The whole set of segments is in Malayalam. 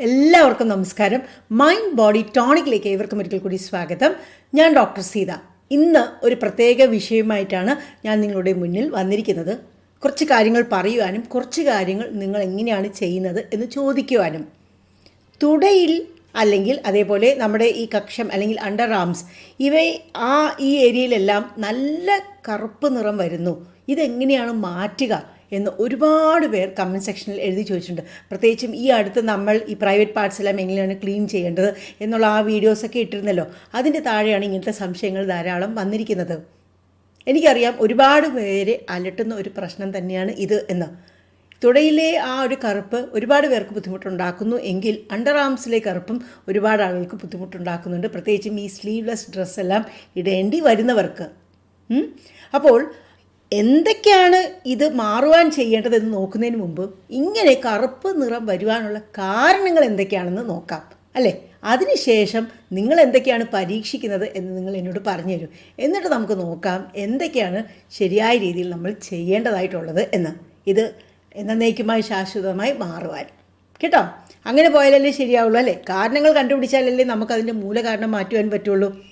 എല്ലാവർക്കും നമസ്കാരം. മൈൻഡ് ബോഡി ടോണിക്കിലേക്ക് ഏവർക്കും ഒരിക്കൽ കൂടി സ്വാഗതം. ഞാൻ ഡോക്ടർ സീത. ഇന്ന് ഒരു പ്രത്യേക വിഷയമായിട്ടാണ് ഞാൻ നിങ്ങളുടെ മുന്നിൽ വന്നിരിക്കുന്നത്. കുറച്ച് കാര്യങ്ങൾ പറയുവാനും കുറച്ച് കാര്യങ്ങൾ നിങ്ങൾ എങ്ങനെയാണ് ചെയ്യുന്നത് എന്ന് ചോദിക്കുവാനും. തുടയിൽ അല്ലെങ്കിൽ അതേപോലെ നമ്മുടെ ഈ കക്ഷം അല്ലെങ്കിൽ അണ്ടർ ആംസ് ഇവ ആ ഈ ഏരിയയിലെല്ലാം നല്ല കറുപ്പ് നിറം വരുന്നു. ഇതെങ്ങനെയാണ് മാറ്റുക? എന്ന് ഒരുപാട് പേർ കമന്റ് സെക്ഷനിൽ എഴുതി ചോദിച്ചിട്ടുണ്ട്. പ്രത്യേകിച്ചും ഈ അടുത്ത് നമ്മൾ ഈ പ്രൈവറ്റ് പാർട്സ് എല്ലാം എങ്ങനെയാണ് ക്ലീൻ ചെയ്യേണ്ടത് എന്നുള്ള ആ വീഡിയോസൊക്കെ ഇട്ടിരുന്നല്ലോ. അതിന്റെ താഴെയാണ് ഇങ്ങനത്തെ സംശയങ്ങൾ ധാരാളം വന്നിരിക്കുന്നത്. എനിക്കറിയാം ഒരുപാട് പേരെ അലട്ടുന്ന ഒരു പ്രശ്നം തന്നെയാണ് ഇത് എന്ന്. തുടയിലെ ആ ഒരു കറുപ്പ് ഒരുപാട് പേർക്ക് ബുദ്ധിമുട്ടുണ്ടാക്കുന്നു എങ്കിൽ അണ്ടർ ആംസിലെ കറുപ്പും ഒരുപാട് ആളുകൾക്ക് ബുദ്ധിമുട്ടുണ്ടാക്കുന്നുണ്ട്. പ്രത്യേകിച്ചും ഈ സ്ലീവ്ലെസ് ഡ്രസ്സെല്ലാം ഇടേണ്ടി വരുന്നവർക്ക്. അപ്പോൾ എന്തൊക്കെയാണ് ഇത് മാറുവാൻ ചെയ്യേണ്ടതെന്ന് നോക്കുന്നതിന് മുമ്പ് ഇങ്ങനെ കറുപ്പ് നിറം വരുവാനുള്ള കാരണങ്ങൾ എന്തൊക്കെയാണെന്ന് നോക്കാം അല്ലേ? അതിനുശേഷം നിങ്ങൾ എന്തൊക്കെയാണ് പരീക്ഷിക്കുന്നത് എന്ന് നിങ്ങൾ എന്നോട് പറഞ്ഞു തരും. എന്നിട്ട് നമുക്ക് നോക്കാം എന്തൊക്കെയാണ് ശരിയായ രീതിയിൽ നമ്മൾ ചെയ്യേണ്ടതായിട്ടുള്ളത് എന്ന്. ഇത് എന്നേക്കുമായി ശാശ്വതമായി മാറുവാൻ. കേട്ടോ? അങ്ങനെ പോയാലല്ലേ ശരിയാവുള്ളൂ അല്ലേ? കാരണങ്ങൾ കണ്ടുപിടിച്ചാലല്ലേ നമുക്കതിന്റെ മൂലകാരണം മാറ്റുവാൻ പറ്റുള്ളൂ.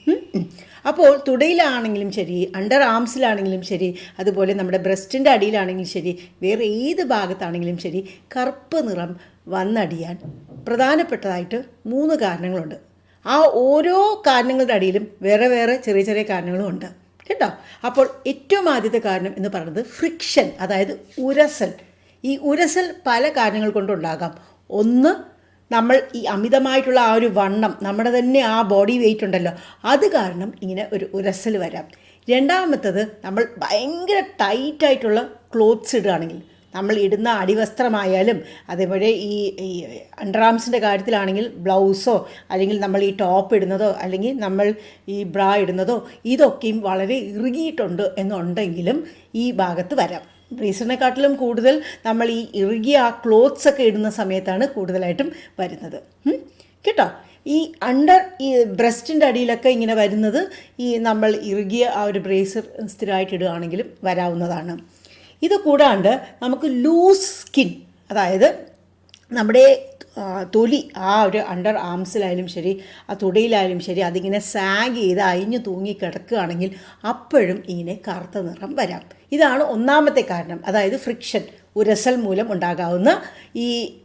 അപ്പോൾ തുടയിലാണെങ്കിലും ശരി അണ്ടർ ആംസിലാണെങ്കിലും ശരി അതുപോലെ നമ്മുടെ ബ്രസ്റ്റിന്റെ അടിയിലാണെങ്കിലും ശരി വേറെ ഏത് ഭാഗത്താണെങ്കിലും ശരി കറുപ്പ് നിറം വന്നടിയാൻ പ്രധാനപ്പെട്ടതായിട്ട് മൂന്ന് കാരണങ്ങളുണ്ട്. ആ ഓരോ കാരണങ്ങളുടെ അടിയിലും വേറെ വേറെ ചെറിയ ചെറിയ കാരണങ്ങളും ഉണ്ട്. കേട്ടോ? അപ്പോൾ ഏറ്റവും ആദ്യത്തെ കാരണം എന്ന് പറയുന്നത് ഫ്രിക്ഷൻ അതായത് ഉരസൽ. ഈ ഉരസൽ പല കാരണങ്ങൾ കൊണ്ടുണ്ടാകാം. ഒന്ന് നമ്മൾ ഈ അമിതമായിട്ടുള്ള ആ ഒരു വണ്ണം നമ്മുടെ തന്നെ ആ ബോഡി വെയിറ്റ് ഉണ്ടല്ലോ അത് കാരണം ഇങ്ങനെ ഒരു ഉരസൽ വരാം. രണ്ടാമത്തത് നമ്മൾ ഭയങ്കര ടൈറ്റായിട്ടുള്ള ക്ലോത്ത്സ് ഇടുകയാണെങ്കിൽ നമ്മൾ ഇടുന്ന അടിവസ്ത്രമായാലും അതേപോലെ ഈ ഈ അണ്ടർആംസിന്റെ കാര്യത്തിലാണെങ്കിൽ ബ്ലൗസോ അല്ലെങ്കിൽ നമ്മൾ ഈ ടോപ്പ് ഇടുന്നതോ അല്ലെങ്കിൽ നമ്മൾ ഈ ബ്രാ ഇടുന്നതോ ഇതൊക്കെയും വളരെ ഇറുകിയിട്ടുണ്ട് എന്നുണ്ടെങ്കിലും ഈ ഭാഗത്ത് വരാം. ബ്രീസറിനെക്കാട്ടിലും കൂടുതൽ നമ്മൾ ഈ ഇറുകിയ ആ ക്ലോത്ത്സ് ഒക്കെ ഇടുന്ന സമയത്താണ് കൂടുതലായിട്ടും വരുന്നത്? കേട്ടോ? ഈ അണ്ടർ ഈ ബ്രസ്റ്റിന്റെ അടിയിലൊക്കെ ഇങ്ങനെ വരുന്നത് ഈ നമ്മൾ ഇറുകിയ ആ ഒരു ബ്രേസർ സ്ഥിരമായിട്ട് ഇടുകയാണെങ്കിലും വരാവുന്നതാണ്. ഇത് കൂടാണ്ട് നമുക്ക് ലൂസ് സ്കിൻ അതായത് നമ്മുടെ തൊലി ആ ഒരു അണ്ടർ ആംസിലായാലും ശരി ആ തുടയിലായാലും ശരി അതിങ്ങനെ സാഗ് ചെയ്ത് അയിഞ്ഞു തൂങ്ങി കിടക്കുകയാണെങ്കിൽ അപ്പോഴും ഇതിനെ കറുത്ത നിറം വരാം. ഇതാണ് ഒന്നാമത്തെ കാരണം. അതായത് ഫ്രിക്ഷൻ ഉരസൽ മൂലം ഉണ്ടാകാവുന്ന ഈ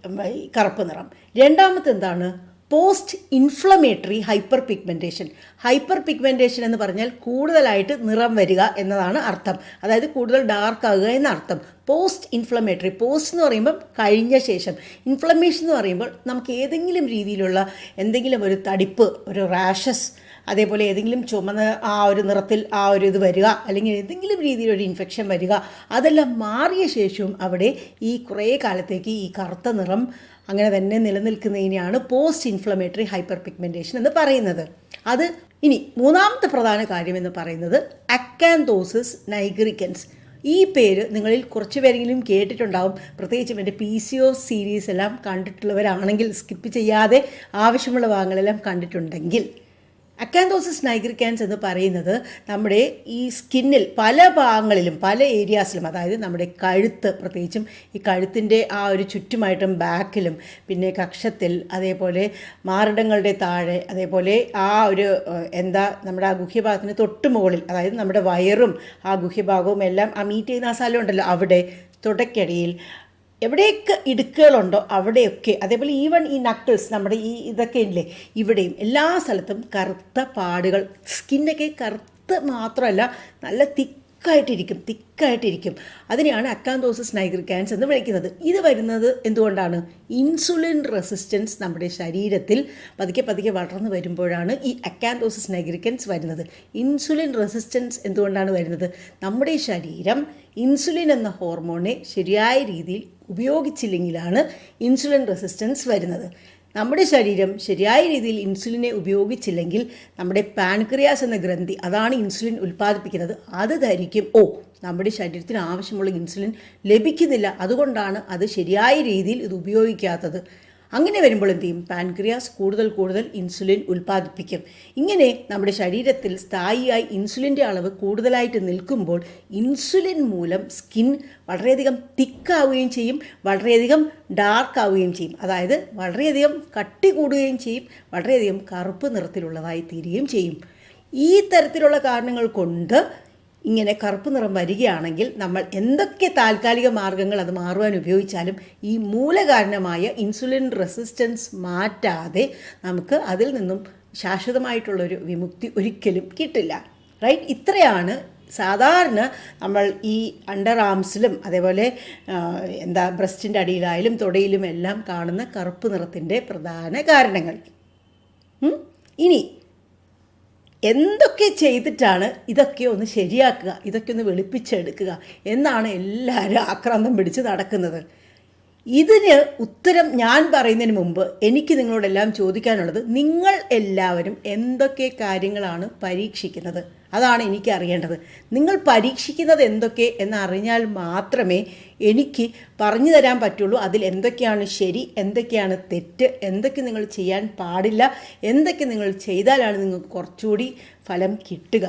കറുപ്പ് നിറം. രണ്ടാമത്തെ എന്താണ് post inflammatory hyperpigmentation hyperpigmentation എന്ന് പറഞ്ഞാൽ കൂടുതലായിട്ട് നിറം വരിക എന്നതാണ് അർത്ഥം. അതായത് കൂടുതൽ ഡാർക്ക് ആകുക എന്ന അർത്ഥം. പോസ്റ്റ് ഇൻഫ്ലമേറ്ററി പോസ്റ്റ് എന്ന് പറയുമ്പോൾ കഴിഞ്ഞ ശേഷം. ഇൻഫ്ലമേഷൻ എന്ന് പറയുമ്പോൾ നമുക്ക് ഏതെങ്കിലും രീതിയിലുള്ള എന്തെങ്കിലും ഒരു തടിപ്പ് ഒരു റാഷസ് അതേപോലെ ഏതെങ്കിലും ചുമന്ന ആ ഒരു നിറത്തിൽ ആ ഒരു ഇത് വരിക അല്ലെങ്കിൽ ഏതെങ്കിലും രീതിയിലൊരു ഇൻഫെക്ഷൻ വരിക അതെല്ലാം മാറിയ ശേഷവും അവിടെ ഈ കുറേ കാലത്തേക്ക് ഈ കറുത്ത നിറം അങ്ങനെ തന്നെ നിലനിൽക്കുന്നതിനെയാണ് പോസ്റ്റ് ഇൻഫ്ലമേറ്ററി ഹൈപ്പർ പിഗ്മെന്റേഷൻ എന്ന് പറയുന്നത്. അത് ഇനി മൂന്നാമത്തെ പ്രധാന കാര്യം എന്ന് പറയുന്നത് അക്കാന്തോസിസ് നൈഗ്രിക്കൻസ് ഈ പേര് നിങ്ങളിൽ കുറച്ച് പേരെങ്കിലും കേട്ടിട്ടുണ്ടാവും. പ്രത്യേകിച്ച് എന്റെ പി സി ഒ സീരീസ് എല്ലാം കണ്ടിട്ടുള്ളവരാണെങ്കിൽ സ്കിപ്പ് ചെയ്യാതെ ആവശ്യമുള്ള ഭാഗങ്ങളെല്ലാം കണ്ടിട്ടുണ്ടെങ്കിൽ. അക്കാന്തോസിസ് നൈഗ്രിക്കാൻസ് എന്ന് പറയുന്നത് നമ്മുടെ ഈ സ്കിന്നിൽ പല ഭാഗങ്ങളിലും പല ഏരിയാസിലും അതായത് നമ്മുടെ കഴുത്ത് പ്രത്യേകിച്ചും ഈ കഴുത്തിന്റെ ആ ഒരു ചുറ്റുമായിട്ടും ബാക്കിലും പിന്നെ കക്ഷത്തിൽ അതേപോലെ മാറിടങ്ങളുടെ താഴെ അതേപോലെ ആ ഒരു എന്താ നമ്മുടെ ആ ഗുഹ്യഭാഗത്തിന് തൊട്ട് മുകളിൽ അതായത് നമ്മുടെ വയറും ആ ഗുഹ്യഭാഗവും എല്ലാം ആ മീറ്റ് ചെയ്യുന്ന ആ സ്ഥലം ഉണ്ടല്ലോ അവിടെ തുടക്കടിയിൽ എവിടെയൊക്കെ ഇടുക്കുകളുണ്ടോ അവിടെയൊക്കെ അതേപോലെ ഈവൻ ഈ നക്കിൾസ് നമ്മുടെ ഈ ഇതൊക്കെ ഇല്ലേ ഇവിടെയും എല്ലാ സ്ഥലത്തും കറുത്ത പാടുകൾ സ്കിന്നൊക്കെ കറുത്ത് മാത്രമല്ല നല്ല തിക്കായിട്ടിരിക്കും തിക്കായിട്ടിരിക്കും. അതിനെയാണ് അക്കാന്തോസിസ് നൈഗ്രിക്കാൻസ് എന്ന് വിളിക്കുന്നത്. ഇത് വരുന്നത് എന്തുകൊണ്ടാണ്? ഇൻസുലിൻ റെസിസ്റ്റൻസ് നമ്മുടെ ശരീരത്തിൽ പതുക്കെ പതുക്കെ വളർന്നു വരുമ്പോഴാണ് ഈ അക്കാന്തോസിസ് നൈഗ്രിക്കൻസ് വരുന്നത്. ഇൻസുലിൻ റെസിസ്റ്റൻസ് എന്തുകൊണ്ടാണ് വരുന്നത്? നമ്മുടെ ശരീരം ഇൻസുലിൻ എന്ന ഹോർമോണെ ശരിയായ രീതിയിൽ ഉപയോഗിച്ചില്ലെങ്കിലാണ് ഇൻസുലിൻ റെസിസ്റ്റൻസ് വരുന്നത്. നമ്മുടെ ശരീരം ശരിയായ രീതിയിൽ ഇൻസുലിനെ ഉപയോഗിച്ചില്ലെങ്കിൽ നമ്മുടെ പാൻക്രിയാസ് എന്ന ഗ്രന്ഥി അതാണ് ഇൻസുലിൻ ഉൽപ്പാദിപ്പിക്കുന്നത്. അത് ധരിക്കും. ഓ നമ്മുടെ ശരീരത്തിന് ആവശ്യമുള്ള ഇൻസുലിൻ ലഭിക്കുന്നില്ല. അതുകൊണ്ടാണ് അത് ശരിയായ രീതിയിൽ ഇത് ഉപയോഗിക്കാത്തത്. അങ്ങനെ വരുമ്പോൾ എന്ത് ചെയ്യും? പാൻക്രിയാസ് കൂടുതൽ കൂടുതൽ ഇൻസുലിൻ ഉൽപ്പാദിപ്പിക്കും. ഇങ്ങനെ നമ്മുടെ ശരീരത്തിൽ സ്ഥായിയായി ഇൻസുലിന്റെ അളവ് കൂടുതലായിട്ട് നിൽക്കുമ്പോൾ ഇൻസുലിൻ മൂലം സ്കിൻ വളരെയധികം തിക്കാവുകയും ചെയ്യും വളരെയധികം ഡാർക്ക് ആവുകയും ചെയ്യും. അതായത് വളരെയധികം കട്ടി കൂടുകയും ചെയ്യും വളരെയധികം കറുപ്പ് നിറത്തിലുള്ളതായി തീരുകയും ചെയ്യും. ഈ തരത്തിലുള്ള കാരണങ്ങൾ കൊണ്ട് ഇങ്ങനെ കറുപ്പ് നിറം വരികയാണെങ്കിൽ നമ്മൾ എന്തൊക്കെ താൽക്കാലിക മാർഗങ്ങൾ അത് മാറുവാൻ ഉപയോഗിച്ചാലും ഈ മൂലകാരണമായ ഇൻസുലിൻ റെസിസ്റ്റൻസ് മാറ്റാതെ നമുക്ക് അതിൽ നിന്നും ശാശ്വതമായിട്ടുള്ളൊരു വിമുക്തി ഒരിക്കലും കിട്ടില്ല. റൈറ്റ്? ഇത്രയാണ്. സാധാരണ നമ്മൾ ഈ അണ്ടർ ആംസിലും അതേപോലെ എന്താ ബ്രസ്റ്റിന്റെ അടിയിലായാലും തുടയിലും എല്ലാം കാണുന്ന കറുപ്പ് നിറത്തിന്റെ പ്രധാന കാരണങ്ങൾ. ഇനി എന്തൊക്കെ ചെയ്തിട്ടാണ് ഇതൊക്കെ ഒന്ന് ശരിയാക്കുക ഇതൊക്കെ ഒന്ന് വെളുപ്പിച്ചെടുക്കുക എന്നാണ് എല്ലാവരും ആക്രാന്തം പിടിച്ച് നടക്കുന്നത്. ഇതിന് ഉത്തരം ഞാൻ പറയുന്നതിന് മുമ്പ് എനിക്ക് നിങ്ങളോടെല്ലാം ചോദിക്കാനുള്ളത് നിങ്ങൾ എല്ലാവരും എന്തൊക്കെ കാര്യങ്ങളാണ് പരീക്ഷിക്കുന്നത്? അതാണ് എനിക്ക് അറിയേണ്ടത് നിങ്ങൾ പരീക്ഷിക്കുന്നത് എന്തൊക്കെ എന്നറിഞ്ഞാൽ മാത്രമേ എനിക്ക് പറഞ്ഞു തരാൻ പറ്റുള്ളൂ. അതിൽ എന്തൊക്കെയാണ് ശരി എന്തൊക്കെയാണ് തെറ്റ് എന്തൊക്കെ നിങ്ങൾ ചെയ്യാൻ പാടില്ല എന്തൊക്കെ നിങ്ങൾ ചെയ്താലാണ് നിങ്ങൾക്ക് കുറച്ചുകൂടി ഫലം കിട്ടുക?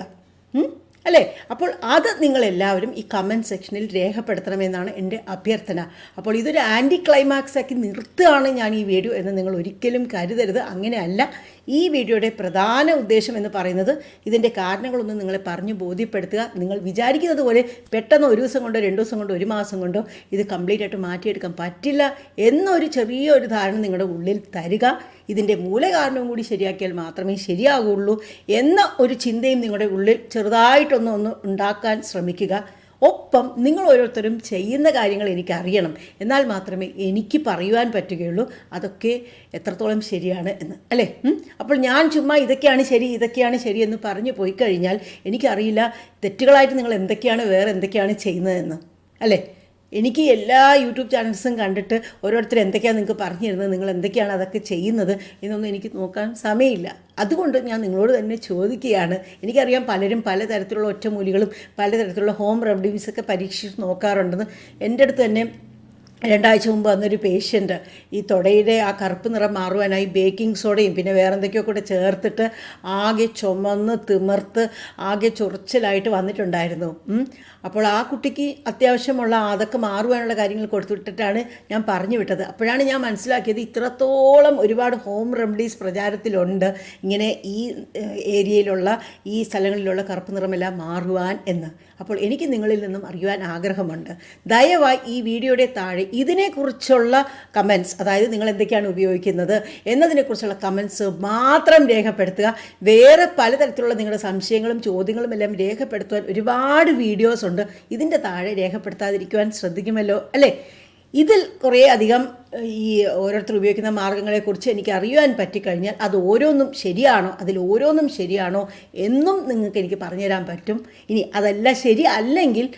അല്ലേ? അപ്പോൾ അത് നിങ്ങളെല്ലാവരും ഈ കമന്റ് സെക്ഷനിൽ രേഖപ്പെടുത്തണമെന്നാണ് എന്റെ അഭ്യർത്ഥന. അപ്പോൾ ഇതൊരു ആന്റി ക്ലൈമാക്സ് ആക്കി നിർത്തുകയാണ് ഞാൻ ഈ വീഡിയോ എന്ന് നിങ്ങൾ ഒരിക്കലും കരുതരുത്. അങ്ങനെയല്ല. ഈ വീഡിയോയുടെ പ്രധാന ഉദ്ദേശം എന്ന് പറയുന്നത് ഇതിന്റെ കാരണങ്ങളൊന്നും നിങ്ങളെ പറഞ്ഞു ബോധ്യപ്പെടുത്തുക. നിങ്ങൾ വിചാരിക്കുന്നത് പോലെ പെട്ടെന്ന് ഒരു ദിവസം കൊണ്ടോ രണ്ട് ദിവസം കൊണ്ടോ ഒരു മാസം കൊണ്ടോ ഇത് കംപ്ലീറ്റ് ആയിട്ട് മാറ്റിയെടുക്കാൻ പറ്റില്ല എന്നൊരു ചെറിയൊരു ധാരണ നിങ്ങളുടെ ഉള്ളിൽ തരിക. ഇതിന്റെ മൂലകാരണവും കൂടി ശരിയാക്കിയാൽ മാത്രമേ ശരിയാകുള്ളൂ എന്ന ഒരു ചിന്തയും നിങ്ങളുടെ ഉള്ളിൽ ചെറുതായിട്ടൊന്ന് ഒന്ന് ഉണ്ടാക്കാൻ ശ്രമിക്കുക. ഒപ്പം നിങ്ങൾ ഓരോരുത്തരും ചെയ്യുന്ന കാര്യങ്ങൾ എനിക്ക് അറിയണം എന്നാൽ മാത്രമേ എനിക്ക് പറയുവാൻ പറ്റുകയുള്ളൂ. അതൊക്കെ എത്രത്തോളം ശരിയാണ് എന്ന്. അല്ലേ? അപ്പോൾ ഞാൻ ചുമ്മാ ഇതൊക്കെയാണ് ശരി ഇതൊക്കെയാണ് ശരി എന്ന് പറഞ്ഞു പോയി കഴിഞ്ഞാൽ എനിക്കറിയില്ല തെറ്റുകളായിട്ട് നിങ്ങൾ എന്തൊക്കെയാണ് വേറെ എന്തൊക്കെയാണ് ചെയ്യുന്നതെന്ന് അല്ലേ? എനിക്ക് എല്ലാ യൂട്യൂബ് ചാനൽസും കണ്ടിട്ട് ഓരോരുത്തർ എന്തൊക്കെയാണ് നിങ്ങൾക്ക് പറഞ്ഞു തരുന്നത് നിങ്ങൾ എന്തൊക്കെയാണ് അതൊക്കെ ചെയ്യുന്നത് എന്നൊന്നും എനിക്ക് നോക്കാൻ സമയമില്ല. അതുകൊണ്ട് ഞാൻ നിങ്ങളോട് തന്നെ ചോദിക്കുകയാണ്. എനിക്കറിയാം പലരും പലതരത്തിലുള്ള ഒറ്റമൂലികളും പലതരത്തിലുള്ള ഹോം റെമഡീസൊക്കെ പരീക്ഷിച്ച് നോക്കാറുണ്ടെന്ന്. എന്റെ അടുത്ത് തന്നെ രണ്ടാഴ്ച മുമ്പ് വന്നൊരു പേഷ്യന്റ് ഈ തുടയുടെ ആ കറുപ്പ് നിറം മാറുവാനായി ബേക്കിംഗ് സോഡയും പിന്നെ വേറെ എന്തൊക്കെയോ കൂടെ ചേർത്തിട്ട് ആകെ ചുമന്ന് തിമിർത്ത് ആകെ ചൊറിച്ചിലായിട്ട് വന്നിട്ടുണ്ടായിരുന്നു. അപ്പോൾ ആ കുട്ടിക്ക് അത്യാവശ്യമുള്ള അതൊക്കെ മാറുവാനുള്ള കാര്യങ്ങൾ കൊടുത്തുവിട്ടിട്ടാണ് ഞാൻ പറഞ്ഞു വിട്ടത്. അപ്പോഴാണ് ഞാൻ മനസ്സിലാക്കിയത് ഇത്രത്തോളം ഒരുപാട് ഹോം റെമഡീസ് പ്രചാരത്തിലുണ്ട്. ഇങ്ങനെ ഈ ഏരിയയിലുള്ള ഈ സ്ഥലങ്ങളിലുള്ള കറുപ്പ് നിറമെല്ലാം മാറുവാൻ എന്ന്. അപ്പോൾ എനിക്ക് നിങ്ങളിൽ നിന്നും അറിയുവാൻ ആഗ്രഹമുണ്ട്. ദയവായി ഈ വീഡിയോയുടെ താഴെ ഇതിനെക്കുറിച്ചുള്ള കമൻസ് അതായത് നിങ്ങൾ എന്തൊക്കെയാണ് ഉപയോഗിക്കുന്നത് എന്നതിനെക്കുറിച്ചുള്ള കമൻസ് മാത്രം രേഖപ്പെടുത്തുക. വേറെ പലതരത്തിലുള്ള നിങ്ങളുടെ സംശയങ്ങളും ചോദ്യങ്ങളും എല്ലാം രേഖപ്പെടുത്തുവാൻ ഒരുപാട് വീഡിയോസ് ഉണ്ട്. ഇതിന്റെ താഴെ രേഖപ്പെടുത്താതിരിക്കുവാൻ ശ്രദ്ധിക്കുമല്ലോ അല്ലേ? ഇതിൽ കുറേ അധികം ഈ ഓരോരുത്തർ ഉപയോഗിക്കുന്ന മാർഗങ്ങളെക്കുറിച്ച് എനിക്ക് അറിയുവാൻ പറ്റിക്കഴിഞ്ഞാൽ അത് ഓരോന്നും ശരിയാണോ അതിൽ ഓരോന്നും ശരിയാണോ എന്നും നിങ്ങൾക്ക് എനിക്ക് പറഞ്ഞുതരാൻ പറ്റും. ഇനി അതല്ല ശരി അല്ലെങ്കിൽ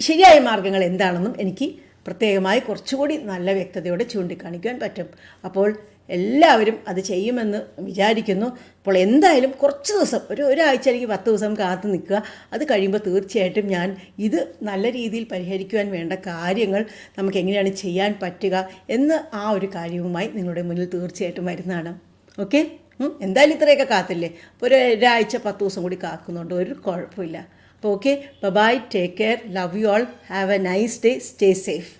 ശരിയായ മാർഗങ്ങൾ എന്താണെന്നും എനിക്ക് പ്രത്യേകമായി കുറച്ചുകൂടി നല്ല വ്യക്തതയോടെ ചൂണ്ടിക്കാണിക്കുവാൻ പറ്റും. അപ്പോൾ എല്ലാവരും അത് ചെയ്യുമെന്ന് വിചാരിക്കുന്നു. അപ്പോൾ എന്തായാലും കുറച്ച് ദിവസം ഒരു ഒരാഴ്ച അല്ലെങ്കിൽ പത്ത് ദിവസം കാത്തു നിൽക്കുക. അത് കഴിയുമ്പോൾ തീർച്ചയായിട്ടും ഞാൻ ഇത് നല്ല രീതിയിൽ പരിഹരിക്കുവാൻ വേണ്ട കാര്യങ്ങൾ നമുക്ക് എങ്ങനെയാണ് ചെയ്യാൻ പറ്റുക എന്ന് ആ ഒരു കാര്യവുമായി നിങ്ങളുടെ മുന്നിൽ തീർച്ചയായിട്ടും വരുന്നതാണ്. ഓക്കെ? എന്തായാലും ഇത്രയൊക്കെ കാത്തില്ലേ? ഒരു ഒരാഴ്ച പത്ത് ദിവസം കൂടി കാക്കുന്നുണ്ട്. ഒരു കുഴപ്പമില്ല. അപ്പോൾ okay bye take care love you all have a nice day stay safe